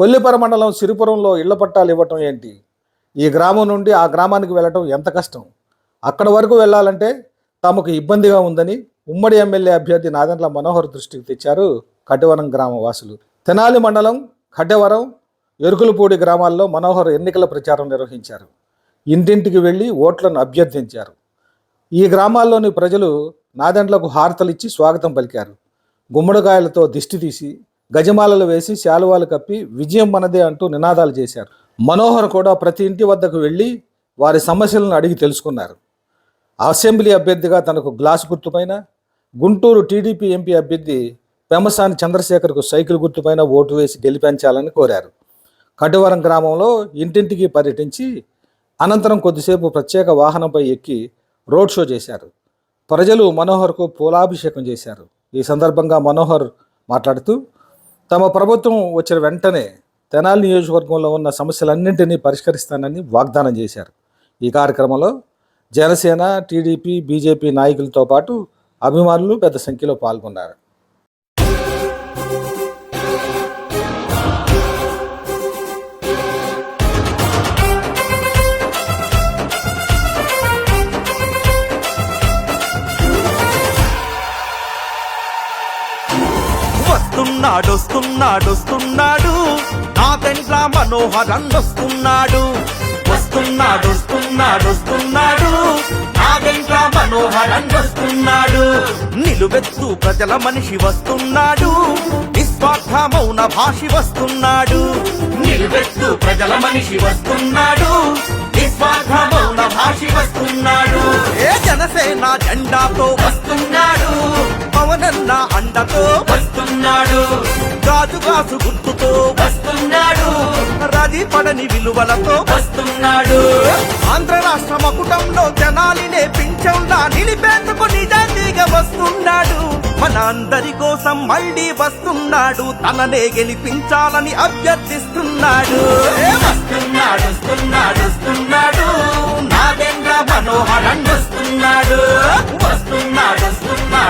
కొల్లిపర మండలం సిరిపురంలో ఇళ్ళ పట్టాలు ఇవ్వటం ఏంటి? ఈ గ్రామం నుండి ఆ గ్రామానికి వెళ్ళటం ఎంత కష్టం? అక్కడ వరకు వెళ్ళాలంటే తమకు ఇబ్బందిగా ఉందని ఉమ్మడి ఎమ్మెల్యే అభ్యర్థి నాదెండ్ల మనోహర్ దృష్టికి తెచ్చారు కటివరం గ్రామ వాసులు తెనాలి మండలం కటివరం ఎరుకులపూడి గ్రామాల్లో మనోహర్ ఎన్నికల ప్రచారం నిర్వహించారు. ఇంటింటికి వెళ్ళి ఓట్లను అభ్యర్థించారు. ఈ గ్రామాల్లోని ప్రజలు నాదెండ్లకు హారతలిచ్చి స్వాగతం పలికారు. గుమ్మడికాయలతో దిష్టి తీసి గజమాలలు వేసి శాలువాలు కప్పి విజయం మనదే అంటూ నినాదాలు చేశారు. మనోహర్ కూడా ప్రతి ఇంటి వద్దకు వెళ్ళి వారి సమస్యలను అడిగి తెలుసుకున్నారు. అసెంబ్లీ అభ్యర్థిగా తనకు గ్లాస్ గుర్తుపైన గుంటూరు టీడీపీ ఎంపీ అభ్యర్థి పెమసాని చంద్రశేఖర్కు సైకిల్ గుర్తుపైన ఓటు వేసి గెలిపించాలని కోరారు. కటువరం గ్రామంలో ఇంటింటికి పర్యటించి అనంతరం కొద్దిసేపు ప్రత్యేక వాహనంపై ఎక్కి రోడ్ షో చేశారు. ప్రజలు మనోహర్కు పూలాభిషేకం చేశారు. ఈ సందర్భంగా మనోహర్ మాట్లాడుతూ తమ ప్రభుత్వం వచ్చిన వెంటనే తెనాలి నియోజకవర్గంలో ఉన్న సమస్యలన్నింటినీ పరిష్కరిస్తానని వాగ్దానం చేశారు. ఈ కార్యక్రమంలో జనసేన టీడీపీ బీజేపీ నాయకులతో పాటు అభిమానులు పెద్ద సంఖ్యలో పాల్గొన్నారు. వస్తున్నాడు వస్తున్నాడు వస్తున్నాడు నా తెంట్ల మనోహరన్ వస్తున్నాడు వస్తున్నాడు వస్తున్నాడు వస్తున్నాడు నా తెంట్ల మనోహరన్ వస్తున్నాడు నిలువెత్తు ప్రజల మనిషి వస్తున్నాడు. నిస్వార్థ మౌన భాషి వస్తున్నాడు. నిలువెత్తు ప్రజల మనిషి వస్తున్నాడు. నిస్వార్థ మౌన భాషి వస్తున్నాడు. జనసేన జెండాతో వస్తున్నాడు. పవనన్న అండతో వస్తున్నాడు. గాజు గాజు గుర్తుతో వస్తున్నాడు. రది పడని విలువలతో వస్తున్నాడు. ఆంధ్ర రాష్ట్ర మకుటంలో జనాలినే పింఛంలా నిలిపేందుకు నిజాయితీగా వస్తున్నాడు. మన అందరి కోసం మళ్ళీ వస్తున్నాడు. తననే గెలిపించాలని అభ్యర్థిస్తున్నాడు. వస్తున్నాడు వస్తున్నాడు వస్తున్నాడు. మనోహరన్ వస్తున్నాడు వస్తున్నాడు వస్తున్నాడు వస్తున్నాడు.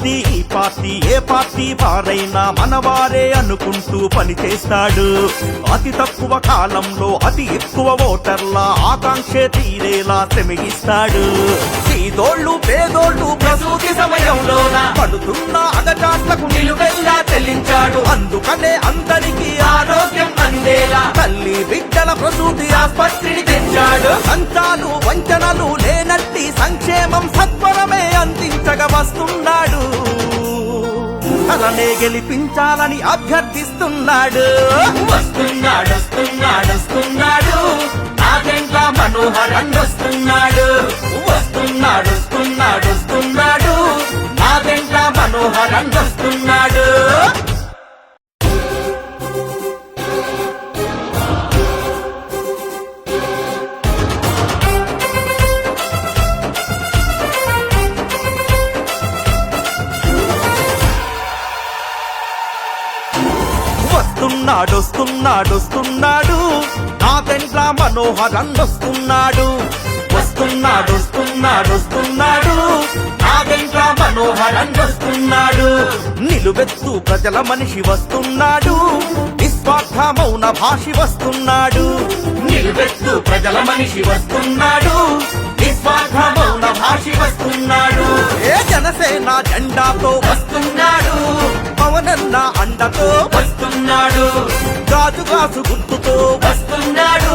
పార్టీ ఈ పార్టీ ఏ పార్టీ వారైనా మనవారే అనుకుంటూ పనిచేస్తాడు అతి తక్కువ కాలంలో అతి ఎక్కువ ఓటర్ల ఆకాంక్ష తీరేలా శ్రమిస్తాడు. సీదోళ్ళు పేదోళ్ళు ప్రసూతి సమయంలోన? పడుతున్న అగచాట్లకు నిలువెల్లా చెల్లించాడు. అందుకనే అందరికీ ఆ ప్రసూతి ఆసుపత్రిని తెచ్చాడు. సంచాలు వంచనలు లేనట్టి సంక్షేమం సత్వరమే అందించగ వస్తున్నా తననే గెలిపించాలని అభ్యర్థిస్తున్నాడు. వస్తున్నాడు వస్తున్నాడు వస్తున్నాడు. నాగెంట్ల మనోహరన్ వస్తున్నాడు. వస్తున్నాడు వస్తున్నాడు వస్తున్నాడు. నాగెంట్ల మనోహరన్ వస్తున్నాడు. వస్తున్నాడు వస్తున్నాడు వస్తున్నాడు. నా పెంట్ల మనోహరన్ వస్తున్నాడు. వస్తున్నాడు వస్తున్నాడు వస్తున్నాడు. నా పెంట్ల మనోహరన్ వస్తున్నాడు. నిలువెత్తు ప్రజల మనిషి వస్తున్నాడు. నిస్వార్థ మౌన భాషి వస్తున్నాడు. నిలువెత్తు ప్రజల మనిషి వస్తున్నాడు. నిస్వార్థ మౌన భాషి వస్తున్నాడు. ఏ జనసేన జెండాతో వస్తున్నాడు? పవనన్న అండతో వస్తున్నాడు. గాజు గాజు గుర్తుతో వస్తున్నాడు.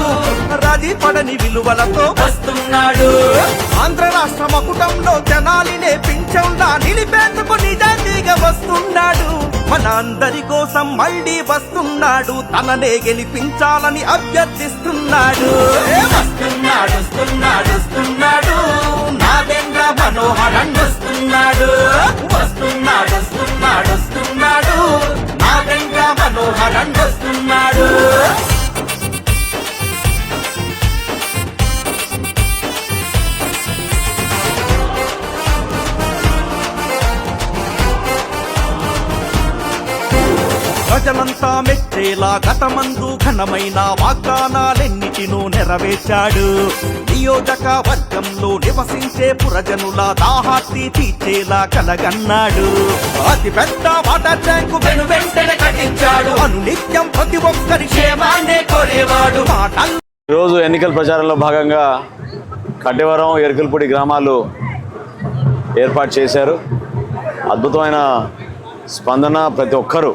రది పడని విలువలతో వస్తున్నాడు. ఆంధ్ర రాష్ట్ర మకుటంలో జనాలినే పింఛంలా నిలిపేందుకు నిజాయితీగా వస్తున్నాడు. మన అందరి కోసం మళ్ళీ వస్తున్నాడు. తననే గెలిపించాలని అభ్యర్థిస్తున్నాడు. వస్తున్నాడు. వస్తున్నాడు వస్తున్నాడు వస్తున్నాడు. నాగేంద్ర మనోహరన్ వస్తున్నాడు. ప్రజలంతా మెచ్చేలా గతమందు ఘనమైన వాగ్దానాలెన్నిటినూ నెరవేర్చాడు. నియోజకవర్గంలో నివసించే పురజనుల దాహార్తి తీర్చేలా కలగన్నాడు. అతి పెద్ద వాటర్ ట్యాంకు వెను వెంటనే కట్టించాడు. అనునిత్యం ప్రతి ఒక్కరి క్షేమాన్నే కోరేవాడు. ఈరోజు ఎన్నికల ప్రచారంలో భాగంగా కట్టెవరం ఎరుకలపూడి గ్రామాలు ఏర్పాటు చేశారు. అద్భుతమైన స్పందన ప్రతి ఒక్కరూ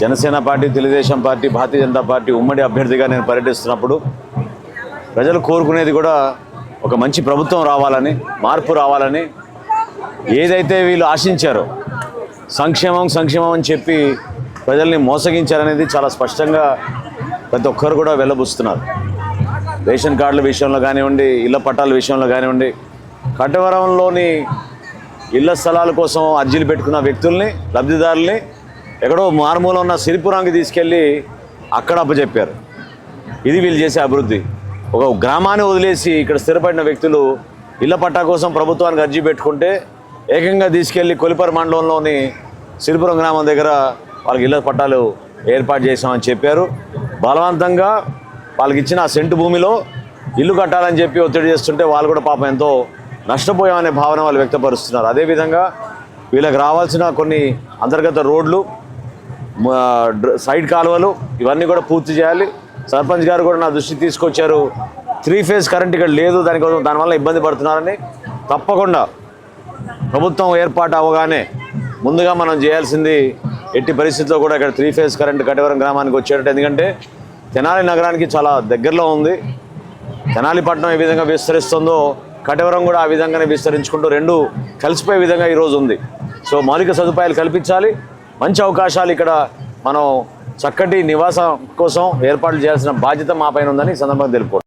Janasena party Telugu Desam party Bharatiya Janata party ఉమ్మడి అభ్యర్థిగా నేను పర్యటిస్తున్నప్పుడు ప్రజలు కోరుకునేది కూడా ఒక మంచి ప్రభుత్వం రావాలని మార్పు రావాలని ఏదైతే వీళ్ళు ఆశించారో సంక్షేమం సంక్షేమం అని చెప్పి ప్రజల్ని మోసగించారనేది చాలా స్పష్టంగా ప్రతి ఒక్కరు కూడా వెళ్ళబుస్తున్నారు రేషన్ కార్డుల విషయంలో కానివ్వండి ఇళ్ళ పట్టాల విషయంలో కానివ్వండి కట్టవరంలోని ఇళ్ళ స్థలాల కోసం అర్జీలు పెట్టుకున్న వ్యక్తుల్ని లబ్ధిదారుల్ని ఎక్కడో మారుమూల ఉన్న సిరిపురానికి తీసుకెళ్ళి అక్కడ అప్పచెప్పారు. ఇది వీళ్ళు చేసే అభివృద్ధి. ఒక గ్రామాన్ని వదిలేసి ఇక్కడ స్థిరపడిన వ్యక్తులు ఇళ్ళ పట్టా కోసం ప్రభుత్వానికి అర్జీ పెట్టుకుంటే ఏకంగా తీసుకెళ్ళి కొలిపర మండలంలోని సిరిపురం గ్రామం దగ్గర వాళ్ళకి ఇళ్ళ పట్టాలు ఏర్పాటు చేశామని చెప్పారు. బలవంతంగా వాళ్ళకి ఇచ్చిన ఆ సెంటు భూమిలో ఇల్లు కట్టాలని చెప్పి ఒత్తిడి చేస్తుంటే వాళ్ళు కూడా పాపం ఎంతో నష్టపోయామనే భావన వాళ్ళు వ్యక్తపరుస్తున్నారు. అదేవిధంగా వీళ్ళకి రావాల్సిన కొన్ని అంతర్గత రోడ్లు సైడ్ కాలువలు ఇవన్నీ కూడా పూర్తి చేయాలి. సర్పంచ్ గారు కూడా నా దృష్టికి తీసుకొచ్చారు. త్రీ ఫేజ్ కరెంట్ ఇక్కడ లేదు దానికోసం దానివల్ల ఇబ్బంది పడుతున్నారని. తప్పకుండా ప్రభుత్వం ఏర్పాటు అవగానే ముందుగా మనం చేయాల్సింది ఎట్టి పరిస్థితుల్లో కూడా ఇక్కడ త్రీ ఫేజ్ కరెంట్ కటివరం గ్రామానికి వచ్చేటట్టు. ఎందుకంటే తెనాలి నగరానికి చాలా దగ్గరలో ఉంది. తెనాలిపట్నం ఏ విధంగా విస్తరిస్తుందో కటివరం కూడా ఆ విధంగానే విస్తరించుకుంటూ రెండు కలిసిపోయే విధంగా ఈరోజు ఉంది. సో మౌలిక సదుపాయాలు కల్పించాలి. మంచి అవకాశాలు ఇక్కడ మనం చక్కటి నివాసం కోసం ఏర్పాట్లు చేయాల్సిన బాధ్యత మా పైన ఉందని సందర్భంగా తెలుపుకోండి